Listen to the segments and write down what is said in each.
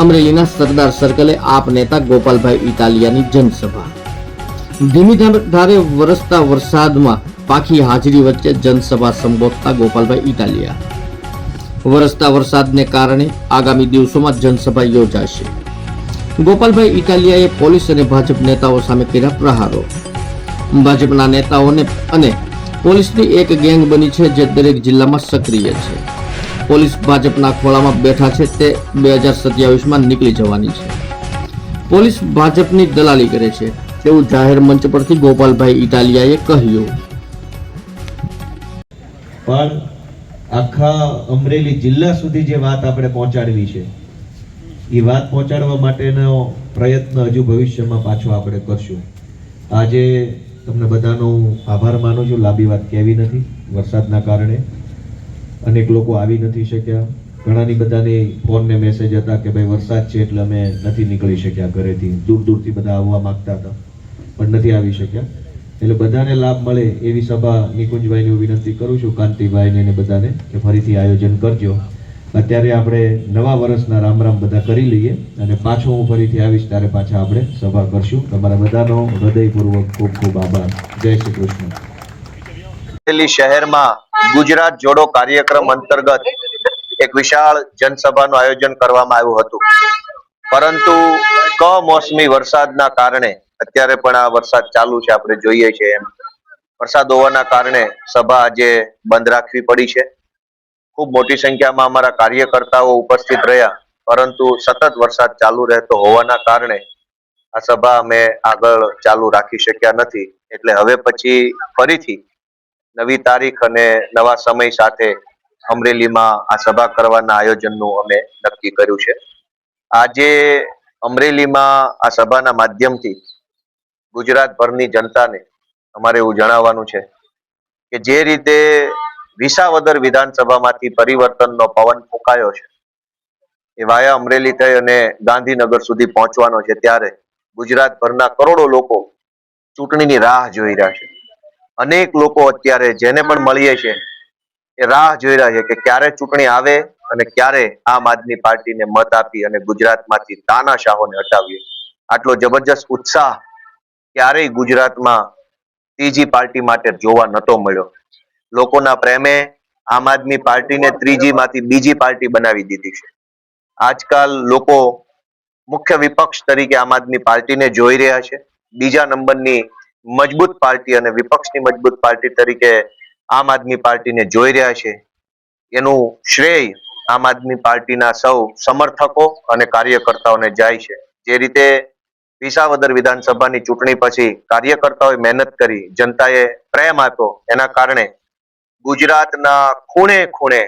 અમરેલીના સરદાર સર્કલે આપ નેતા ગોપાલભાઈ ઇટાલિયાની જનસભા. ધીમી ધારે વરસતા વરસાદમાં પાખી હાજરી વચ્ચે જનસભા સંબોધતા ગોપાલભાઈ ઇટાલિયા. વરસતા વરસાદને કારણે આગામી દિવસોમાં જનસભા યોજાશે. ગોપાલભાઈ ઇટાલિયાએ પોલીસ અને ભાજપ નેતાઓ સામે કર્યા પ્રહારો. ભાજપના નેતાઓને અને પોલીસની એક ગેંગ બની છે જે દરેક જિલ્લામાં સક્રિય છે. પોલીસ ભાજપના ખોળામાં બેઠા છે તે બે હજાર સત્યાવીસમાં નીકળી જવાની છે. પોલીસ ભાજપની દલાલી કરે છે તેવું જાહેર મંચ પરથી ગોપાલભાઈ ઇટાલિયાએ કહ્યું. પણ આખા અમરેલી જિલ્લા સુધી જે વાત આપણે પહોંચાડવી છે, એ વાત પહોંચાડવા માટેનો પ્રયત્ન હજુ ભવિષ્યમાં પાછો આપણે કરશું. આજે તમને બધાનો આભાર માનું છું. લાંબી વાત કહેવી નથી. વરસાદના કારણે અનેક લોકો આવી નથી શક્યા. ઘણાની બધાની ફોન ને મેસેજ હતા કે ભાઈ, વરસાદ છે એટલે અમે નથી નીકળી શક્યા ઘરેથી. દૂર દૂરથી બધા આવવા માગતા હતા, પણ નથી આવી શક્યા. એટલે બધાને લાભ મળે એવી સભા નિકુંજભાઈને હું વિનંતી કરું છું, કાંતિભાઈને ને બધાને, કે ફરીથી આયોજન કરજો. અત્યારે આપણે નવા વર્ષના રામ રામ બધા કરી લઈએ અને પાછો હું ફરીથી આવીશ ત્યારે પાછા આપણે સભા કરશું. તમારા બધાનો હૃદયપૂર્વક ખૂબ ખૂબ આભાર. જય શ્રી કૃષ્ણ. શહેરમાં ગુજરાત જોડો કાર્યક્રમ અંતર્ગત એક વિશાળ જનસભાનું આયોજન કરવામાં આવ્યું હતું. પરંતુ કમોસમી વરસાદના કારણે, અત્યારે પણ આ વરસાદ ચાલુ છે, આપણે જોઈએ છીએ એમ. વરસાદ હોવાના કારણે સભા આજે બંધ રાખવી પડી છે. ખૂબ મોટી સંખ્યામાં અમારા કાર્યકર્તાઓ ઉપસ્થિત રહ્યા, પરંતુ સતત વરસાદ ચાલુ રહેતો હોવાના કારણે આ સભા અમે આગળ ચાલુ રાખી શક્યા નથી. એટલે હવે પછી ફરીથી નવી તારીખ અને નવા સમય સાથે અમરેલીમાં આ સભા કરવાના આયોજનનું અમે નક્કી કર્યું છે. આજે અમરેલીમાં આ સભાના માધ્યમથી ગુજરાતભરની જનતાને અમારે એવું જણાવવાનું છે કે જે રીતે વિસાવદર વિધાનસભામાંથી પરિવર્તનનો પવન ફૂંકાયો છે, એ વાયા અમરેલી થઈ અને ગાંધીનગર સુધી પહોંચવાનો છે, ત્યારે ગુજરાતભરના કરોડો લોકો ચૂંટણીની રાહ જોઈ રહ્યા છે. અનેક લોકો અત્યારે જેને પણ મળીએ છે એ રાહ જોઈ રહ્યા છે કે ક્યારે ચૂંટણી આવે અને ક્યારે આમ આદમી પાર્ટીને મત આપી અને ગુજરાતમાંથી તાનાશાહોને હટાવીએ. આટલો જબરજસ્ત ઉત્સાહ ક્યારેય ગુજરાતમાં ત્રીજી પાર્ટી માટે જોવા નતો મળ્યો. લોકોના પ્રેમે આમ આદમી પાર્ટીને ત્રીજી માંથી બીજી પાર્ટી બનાવી દીધી છે. આજકાલ લોકો મુખ્ય વિપક્ષ તરીકે આમ આદમી પાર્ટીને જોઈ રહ્યા છે. બીજા નંબરની મજબૂત પાર્ટી અને વિપક્ષની મજબૂત પાર્ટી તરીકે આમ આદમી પાર્ટીને જોઈ રહ્યા છે. એનું શ્રેય આમ આદમી પાર્ટીના સૌ સમર્થકો અને કાર્યકર્તાઓને જાય છે. જે રીતે વિસાવદર વિધાનસભાની ચૂંટણી પછી કાર્યકર્તાઓએ મહેનત કરી, જનતાએ પ્રેમ આપ્યો, એના કારણે ગુજરાતના ખૂણે ખૂણે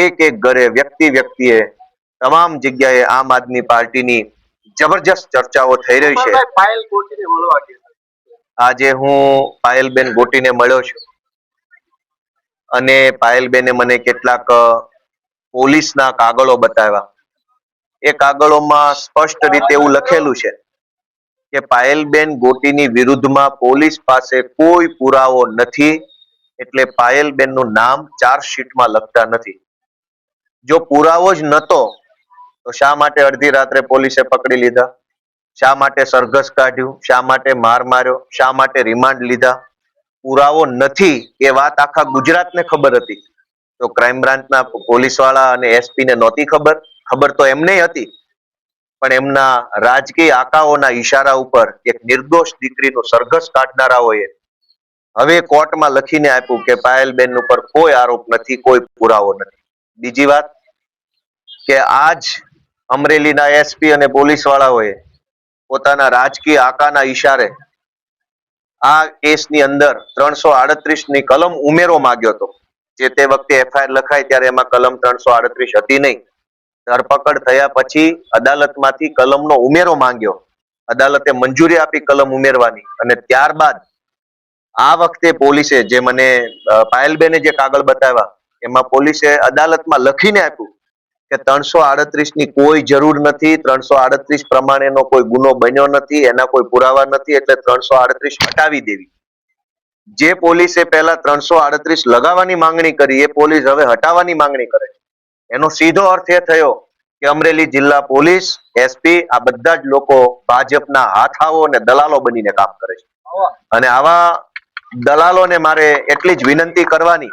એક એક ઘરે વ્યક્તિ વ્યક્તિએ તમામ જગ્યાએ આમ આદમી પાર્ટીની જબરજસ્ત ચર્ચાઓ થઈ રહી છે. આજે હું પાયલબેન ગોટીને મળ્યો છું. અને પાયલબેને મને કેટલાક પોલીસના કાગળો બતાવ્યા. એ કાગળોમાં સ્પષ્ટ રીતે એવું લખેલું છે કે પાયલબેન ગોટીની વિરુદ્ધમાં પોલીસ પાસે કોઈ પુરાવો નથી, એટલે પાયલબેનનું નામ ચાર્જશીટમાં લખતા નથી. જો પુરાવો જ નતો, તો શા માટે અડધી રાત્રે પોલીસે પકડી લીધા? શા માટે સરઘસ કાઢ્યું? શા માટે માર માર્યો? શા માટે રિમાન્ડ લીધા? પુરાવો નથી એ વાત આખા ગુજરાતને ખબર હતી. તો ક્રાઇમ બ્રાન્ચના પોલીસ અને એસપી નહોતી ખબર. ખબર તો એમને હતી. પણ એમના રાજકીય આકાઓના ઈશારા ઉપર એક નિર્દોષ દીકરીનો સરઘસ કાઢનારાઓએ હવે કોર્ટમાં લખીને આપ્યું કે પાયલબેન ઉપર કોઈ આરોપ નથી, કોઈ પુરાવો નથી. બીજી વાત કે આજ અમરેલીના એસપી અને પોલીસ વાળાઓએ પોતાના રાજકીય આકાના ઈશારે આ કેસની અંદર ત્રણસો આડત્રીસની કલમ ઉમેરો માંગ્યો હતો. જે તે વખતે એફઆઈઆર લખાય ત્યારે એમાં કલમ ત્રણસો આડત્રીસ હતી નહીં. ધરપકડ થયા પછી અદાલતમાંથી કલમનો ઉમેરો માંગ્યો. અદાલતે મંજૂરી આપી કલમ ઉમેરવાની અને ત્યારબાદ આ વખતે પોલીસે જે મને પાયલબેને જે કાગળ બતાવ્યા, એમાં પોલીસે અદાલતમાં લખીને આપ્યું કે ત્રણસો ની કોઈ જરૂર નથી ત્રણસો આડત્રીસ પ્રમાણેનો કોઈ ગુનો બન્યો નથી એના કોઈ પુરાવા નથી એટલે ત્રણસો આડત્રીસ હટાવી દેવી. જે પોલીસે પહેલા ત્રણસો આડત્રીસ લગાવવાની માંગણી કરી એ પોલીસ હવે હટાવવાની માંગણી કરે એનો સીધો અર્થ એ થયો કે અમરેલી જિલ્લા પોલીસ એસપી આ બધા જ લોકો ભાજપના હાથાઓ અને દલાલો બનીને કામ કરે છે. અને આવા દલાલોને મારે એટલી જ વિનંતી કરવાની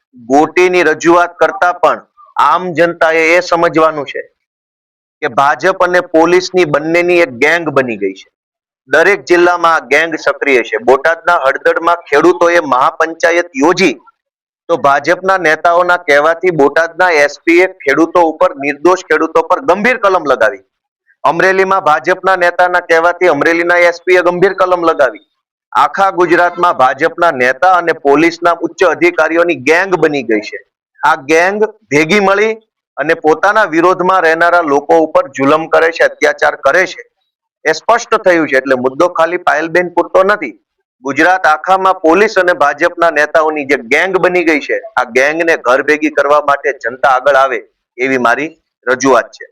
ગોટીની રજૂઆત કરતા પણ આમ જનતાએ એ સમજવાનું છે કે ભાજપ અને પોલીસની બંનેની એક ગેંગ બની ગઈ છે. દરેક જિલ્લામાં આ ગેંગ સક્રિય છે. બોટાદના હળદડમાં ખેડૂતોએ મહાપંચાયત યોજી તો ભાજપના નેતાઓના કહેવાથી બોટાદના એસપીએ ખેડૂતો ઉપર નિર્દોષ ખેડૂતો પર ગંભીર કલમ લગાવી. અમરેલીમાં ભાજપના નેતાના કહેવાથી અમરેલીના એસપીએ ગંભીર કલમ લગાવી. આખા ગુજરાતમાં ભાજપના નેતા અને પોલીસના ઉચ્ચ અધિકારીઓની ગેંગ બની ગઈ છે. આ ગેંગ ભેગી મળી અને પોતાના વિરોધમાં રહેનારા લોકો ઉપર જુલમ કરે છે, અત્યાચાર કરે છે. એ સ્પષ્ટ થયું છે, એટલે મુદ્દો ખાલી પાયલબેન પૂરતો નથી. ગુજરાત આખામાં પોલીસ અને ભાજપના નેતાઓની જે ગેંગ બની ગઈ છે, આ ગેંગને ઘર ભેગી કરવા માટે જનતા આગળ આવે એવી મારી રજૂઆત છે.